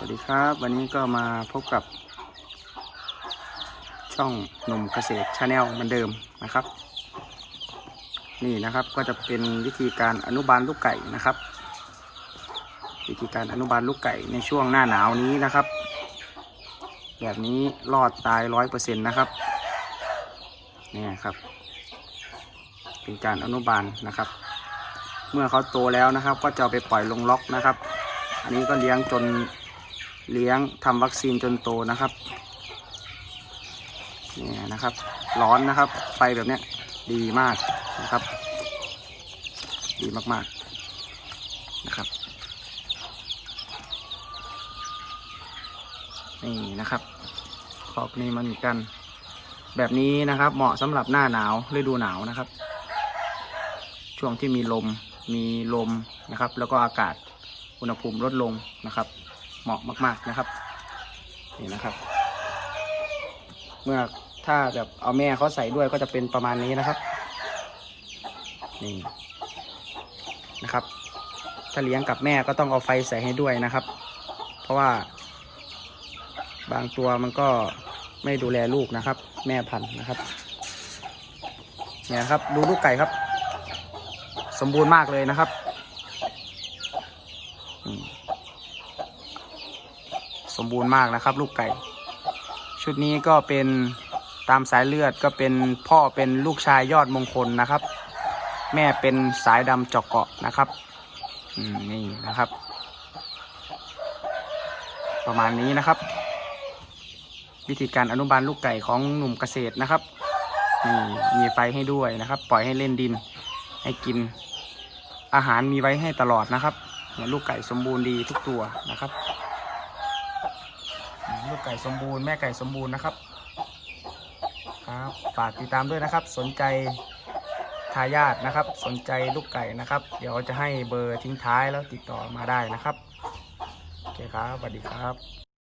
วัสดีครับ วันนี้ก็มาพบกับ ช่องหนุ่มเกษตรชาแนลเหมือนเดิมนะครับ นี่นะครับก็จะเป็นวิธีการอนุบาลลูกไก่นะครับ วิธีการอนุบาลลูกไก่ในช่วงหน้าหนาวนี้นะครับ แบบนี้รอดตายร้อยเปอร์เซ็นต์นะครับนี่ครับ เป็นการอนุบาลนะครับ เมื่อเขาโตแล้วนะครับ ก็จะไปปล่อยลงล็อกนะครับอันนี้ก็เลี้ยงจน เลี้ยงทำวัคซีนจนโตนะครับเนี่ยนะครับ ร้อนนะครับ ไฟแบบเนี้ยดีมากนะครับ ดีมากๆนะครับนี่นะครับ ขอบนี้มันกัน แบบนี้นะครับ เหมาะสำหรับหน้าหนาวฤดูหนาวนะครับ ช่วงที่มีลมมีลมนะครับ แล้วก็อากาศอุณหภูมิลดลงนะครับ เหมาะมาก ๆนะครับนี่นะครับ เมื่อถ้าแบบเอาแม่เขาใส่ด้วยก็จะเป็นประมาณนี้นะครับนี่นะครับ ถ้าเลี้ยงกับแม่ก็ต้องเอาไฟใส่ให้ด้วยนะครับ เพราะว่าบางตัวมันก็ไม่ดูแลลูกนะครับ แม่พันธุ์นะครับเนี่ยครับดูลูกไก่ครับ สมบูรณ์มากเลยนะครับอืม สมบูรณ์มากนะครับ ลูกไก่ ชุดนี้ก็เป็นตามสายเลือดก็เป็นพ่อเป็นลูกชายยอดมงคลนะครับ แม่เป็นสายดำจอกเกาะนะครับนี่นะครับ ประมาณนี้นะครับ วิธีการอนุบาลลูกไก่ของหนุ่มเกษตรนะครับนี่มีไฟให้ด้วยนะครับ ปล่อยให้เล่นดินให้กินอาหารมีไว้ให้ตลอดนะครับเนี่ยลูกไก่สมบูรณ์ดีทุกตัวนะครับ ลูกไก่สมบูรณ์แม่ไก่สมบูรณ์นะครับครับฝากติดตามด้วยนะครับ สนใจทายาทนะครับ สนใจลูกไก่นะครับ เดี๋ยวจะให้เบอร์ทิ้งท้ายแล้วติดต่อมาได้นะครับ โอเคครับสวัสดีครับ